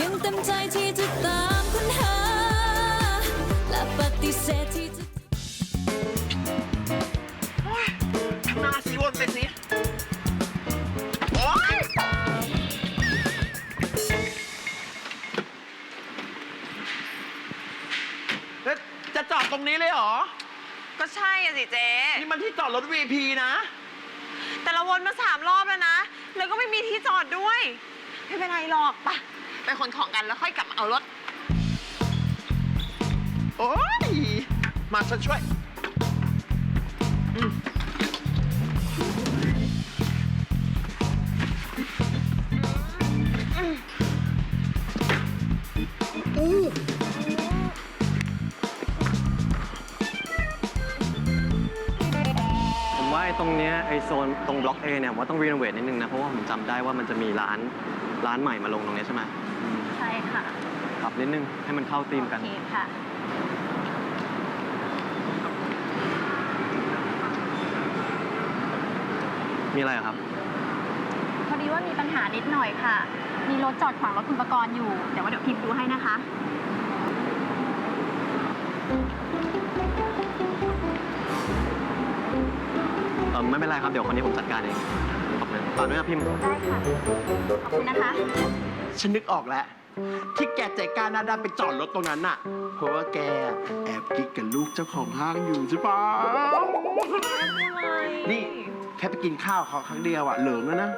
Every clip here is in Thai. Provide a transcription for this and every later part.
ยังเต็มใจที่จะตามค้นหา และปฏิเสธที่จะหน้าซีวนไปสิโอ๊ยเฮ้ยจะจอดตรงนี้เลยเหรอ ก็ใช่อะสิเจ๊นี่มันที่จอดรถ VP นะ แต่เราวนมาสามรอบแล้วนะ แล้วก็ไม่มีที่จอดด้วย ไม่เป็นไรหรอกไปะ ไปขนของกันแล้วค่อยกลับมาเอารถ โอ๊ยมาฉันช่วยอืมอู้ผมว่าไอ้ตรงเนี้ยไอ้โซนตรงบล็อกเอเนี่ยผมว่าต้องรีโนเวทนิดนึงนะ เพราะว่าผมจำได้ว่ามันจะมีร้านร้านใหม่มาลงตรงเนี้ยใช่ไหมอืมใช่ ค่ะปรับนิดนึงให้มันเข้าธีมกัน โอเคค่ะ มีอะไรอะครับ พอดีว่ามีปัญหานิดหน่อยค่ะ มีรถจอดขวางรถคุณประกรณ์อยู่ แต่ว่าเดี๋ยวพิมพ์ดูให้นะคะ เออไม่เป็นไรครับ เดี๋ยวคนนี้ผมจัดการเองขอบคุณฝากด้วยนะพิมพ์ ได้ค่ะ ขอบคุณนะคะ ฉันนึกออกแล้ว ที่แกใจกล้าหน้าด้านไปจอดรถตรงนั้นน่ะ เพราะว่าแกแอบกิ๊กกับลูกเจ้าของห้างอยู่ใช่ปะนี่แค่ไปกินข้าวเขาครั้งเดียวอะเหลิงแล้วนะ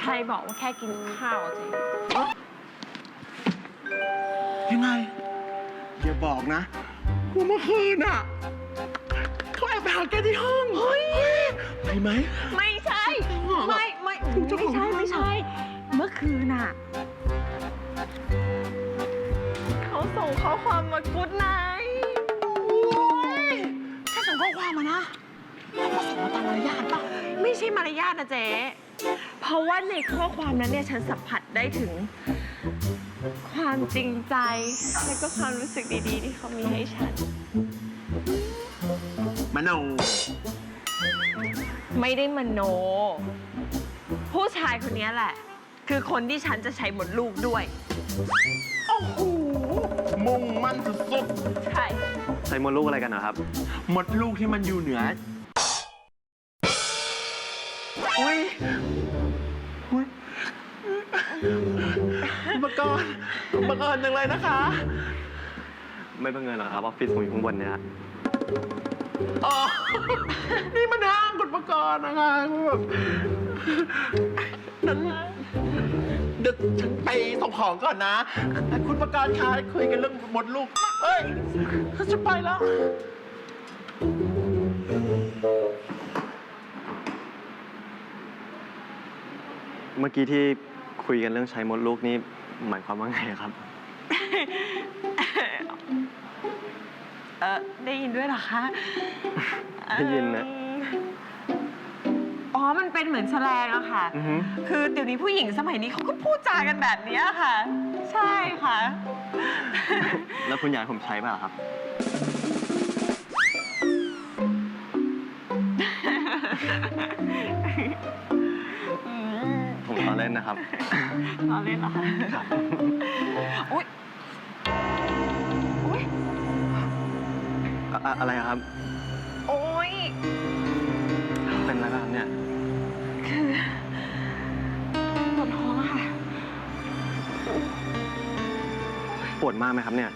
ใครบอกว่าแค่กินข้าวเจ๊ยังไง อย่าบอกนะว่าเมื่อคืนน่ะเขาแอบไปหาแกที่ห้องเฮ้ยไปไหมไม่ใช่ ไม่ ไม่เจ้าของไม่ใช่ ไม่ใช่เมื่อคืนน่ะ เขาส่งข้อความมากุ๊ดไนท์แค่ส่งข้อความมานะเขาก็ส่งมาตามมารยาทป่ะ ไม่ใช่มารยาทนะเจ๊ เพราะว่าในข้อความนั้นเนี่ยฉันสัมผัสได้ถึง ความจริงใจ และก็ความรู้สึกดีๆ ที่เขามีให้ฉัน มโนไม่ได้มโน ผู้ชายคนนี้แหละ คือคนที่ฉันจะใช้หมดลูกด้วย โอ้โหมุ่งมั่นสุดใช่ใช้มดลูกอะไรกันเหรอครับ ๆหมดลูกที่มันอยู่เหนือ อุ้ยอุ้ยอุปกรณ์บังเอิญจังเลยนะคะ ไม่บังเอิญหรอกครับออฟฟิศผมอยู่ข้างบนเนี่ยฮะอ๋อ นี่มันห้างกฎประกรณ์นะคะแบบนั้นเดี๋ยวฉันไปส่งของก่อนนะ คุณประกรณ์คะคุยกันเรื่องหมดลูก เอ้ยฉันไปแล้ว เมื่อกี้ที่คุยกันเรื่องใช้มดลูกนี่หมายความว่าไงครับ เออได้ยินด้วยเหรอคะได้ยินนะ เอิ่มอ๋อ มันเป็นเหมือนแสลงอะค่ะ อือฮึ คือเดี๋ยวนี้ผู้หญิงสมัยนี้เขาก็พูดจากันแบบเนี้ยค่ะ ใช่ค่ะ แล้วคุณอยากให้ผมใช้เปล่าครับผมล้อเล่นนะครับเราเล่นเหรอคะอุ้ยอุ้ยอะอะอะไรอะครับ โอ้ย เป็นอะไรบ้างครับเนี่ย คือปวดท้องอะค่ะ ปวดมากไหมครับเนี่ย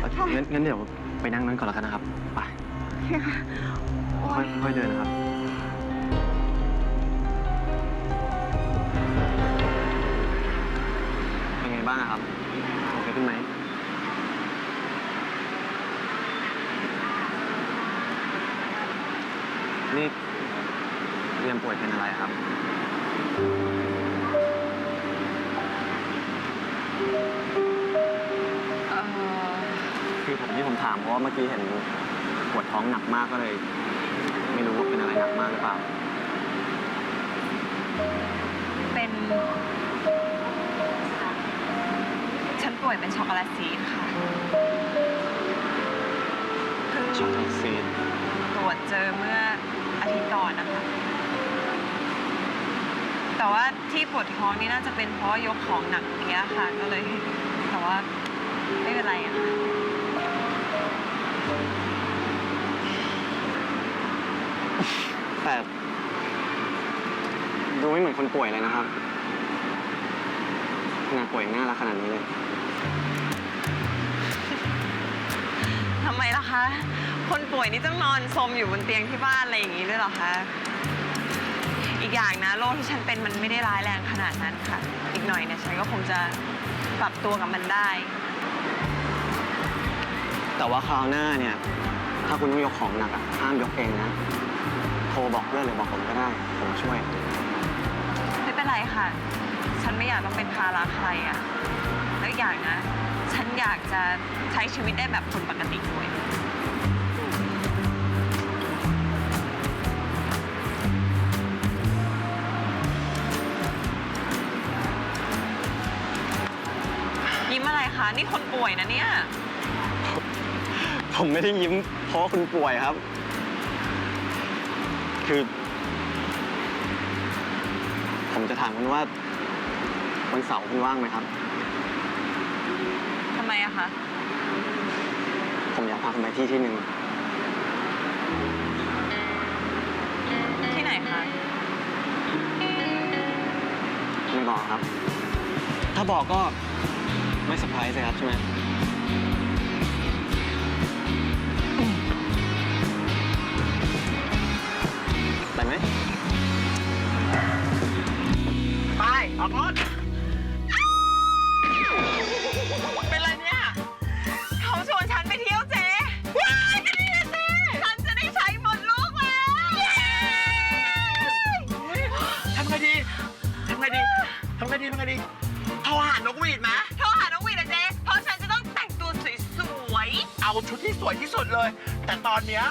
เอ่องั้นงั้นเดี๋ยวไปนั่งนั้นก่อนแล้วกันนะครับ ไปโอเคค่ะโอ้ค่อยยค่อยเดินนะครับ เพราะเมื่อกี้เห็นปวดท้องหนักมากก็เลย ไม่รู้ว่าเป็นอะไรหนักมากหรือเปล่า เป็น ฉันป่วยเป็นช็อกโกแลตซีดค่ะช็อกโกแลตซีดตรวจเจอเมื่ออาทิตย์ก่อนนะคะ แต่ว่าที่ปวดท้องนี่น่าจะเป็นเพราะยกของหนักเมื่อกี้ยค่ะ ก็เลย แต่ว่า แต่ดูไม่เหมือนคนป่วยเลยนะครับขนาดป่วยยังน่ารักขนาดนี้เลยทำไมล่ะคะ คนป่วยนี่ต้องนอนซมอยู่บนเตียงที่บ้านอะไรอย่างนี้ด้วยเหรอคะ อีกอย่างนะโรคที่ฉันเป็นมันไม่ได้ร้ายแรงขนาดนั้นค่ะ อีกหน่อยเนี่ยฉันก็คงจะปรับตัวกับมันได้ แต่ว่าคราวหน้าเนี่ย ถ้าคุณต้องยกของหนักอะห้ามยกเองนะโทร บอกเพื่อนหรือบอกผมก็ได้ ผมช่วย ไม่เป็นไรค่ะ ฉันไม่อยากต้องเป็นภาระใครอะแล้วอีกอย่างนะ ฉันอยากจะใช้ชีวิตได้แบบคนปกติด้วย ยิ้มอะไรคะ นี่คนป่วยนะเนี่ย ผมไม่ได้ยิ้มเพราะว่าคุณป่วยครับ คือ ผมจะถามคุณว่าวันเสาร์คุณว่างไหมครับ ทำไมอะคะ ผมอยากพาคุณไปที่ที่หนึ่งที่ไหนคะ ไม่บอกครับ ถ้าบอกก็ไม่เซอร์ไพรส์เลยครับใช่ไหม อนเนี้ย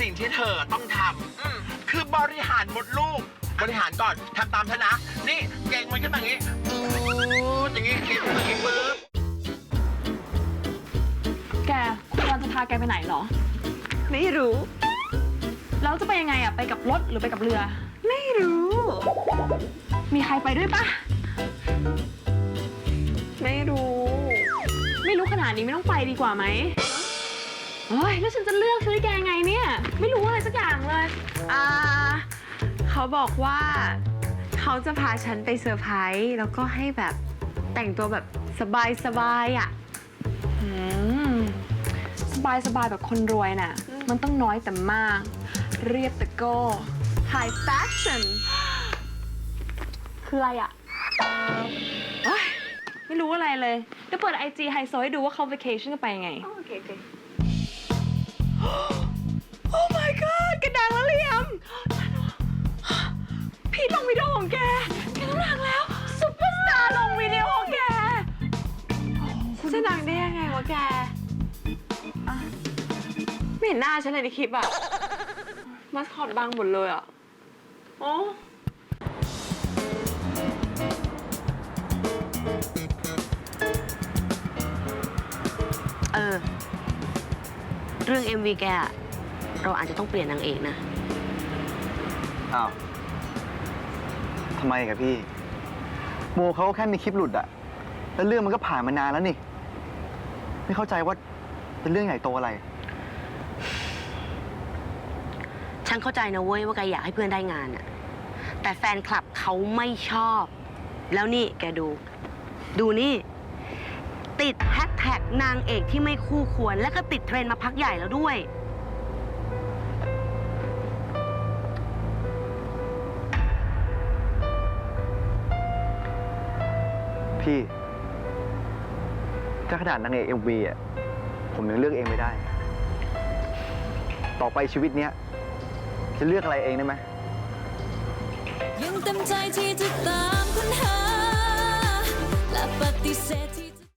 สิ่งที่เธอต้องทๆอืมำคือบริหารมดลูก บริหารก่อนทำตามฉันนะ นี่เก่งมันขึ้นมาอย่างนี้อืออย่างนี้เก่งมันอย่างนี้ปึ๊บแกคุณวันจะพาแกไปไหนเหรอ ไม่รู้ แล้วจะไปยังไงอะไปกับรถหรือไปกับเรือ ไม่รู้ มีใครไปด้วยปะไม่รู้ ไม่รู้ขนาดนี้ไม่ต้องไปดีกว่าไหม เฮ้ยแล้วฉันจะเลือกช่วยแกไงเนี่ย ไม่รู้อะไรสักอย่างเลย อ่า เขาบอกว่า เขาจะพาฉันไปเซอร์ไพรส์แล้วก็ให้แบบแต่งตัวแบบสบายๆอะ อืม สบายสบายแบบคนรวยน่ะ มันต้องน้อยแต่มาก เรียบแต่โก้ High Fashion คืออะไรอะเฮ้ยไม่รู้อะไรเลยเดี๋ยวเปิดไอจีไฮโซให้ดูว่าเขา vacation กันไปยังไง โอเคโอเค Oh my god กระดังแล้วเหลี่ยมพี่ลงวิดีโอของแก แกต้องดังแล้วซุปเปอร์สตาร์ลงวิดีโอของแกจะดังได้ยังไงวะแกอะไม่เห็นหน้าฉันเลยในคลิปอะมาสคอตบังหมดเลยอะโอ้ เรื่อง MV แกอะเราอาจจะต้องเปลี่ยนนางเอกนะ อ้าวทำไมกับพี่ โมเขาก็แค่มีคลิปหลุดอะแล้วเรื่องมันก็ผ่านมานานแล้วนี่ ไม่เข้าใจว่าเป็นเรื่องใหญ่โตอะไร ฉันเข้าใจนะเว้ยว่าแกอยากให้เพื่อนได้งานอะแต่แฟนคลับเขาไม่ชอบ แล้วนี่แกดู ดูนี่ ติดแฮชแท็กนางเอกที่ไม่คู่ควร และก็ติดเทรนด์มาพักใหญ่แล้วด้วย พี่ถ้าขนาดนางเอกเอ็มวีอะผมยังเลือกเองไม่ได้ ต่อไปชีวิตเนี้ยจะเลือกอะไรเองได้ไหม ยังเต็มใจที่จะตามค้นหาและปฏิเสธที่